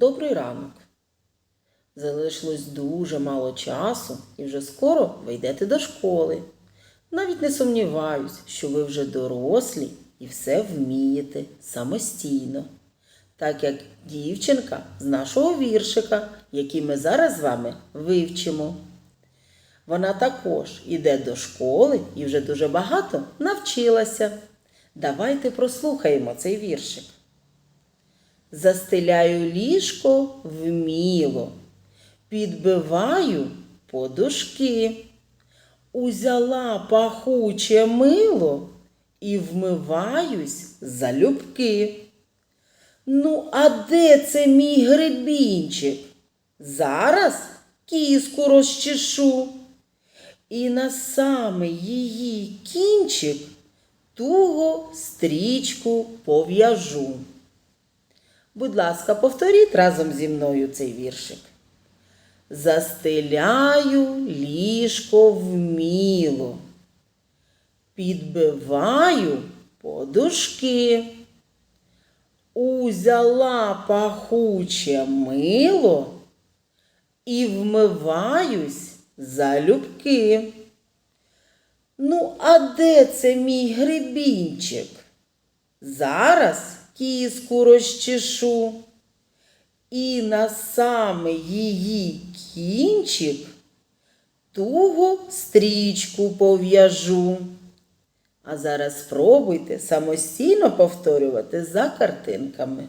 Добрий ранок. Залишилось дуже мало часу і вже скоро ви йдете до школи. Навіть не сумніваюсь, що ви вже дорослі і все вмієте самостійно. Так як дівчинка з нашого віршика, який ми зараз з вами вивчимо. Вона також іде до школи і вже дуже багато навчилася. Давайте прослухаємо цей віршик. Застеляю ліжко вміло, підбиваю подушки, узяла пахуче мило і вмиваюсь залюбки. Ну, а де це мій гребінчик? Зараз кіску розчешу. І на саме її кінчик туго стрічку пов'яжу. Будь ласка, повторіть разом зі мною цей віршик. Застеляю ліжко вміло, підбиваю подушки, узяла пахуче мило і вмиваюсь залюбки. Ну, а де це мій гребінчик? Зараз кіску розчешу і на саме її кінчик туго стрічку пов'яжу. А зараз спробуйте самостійно повторювати за картинками.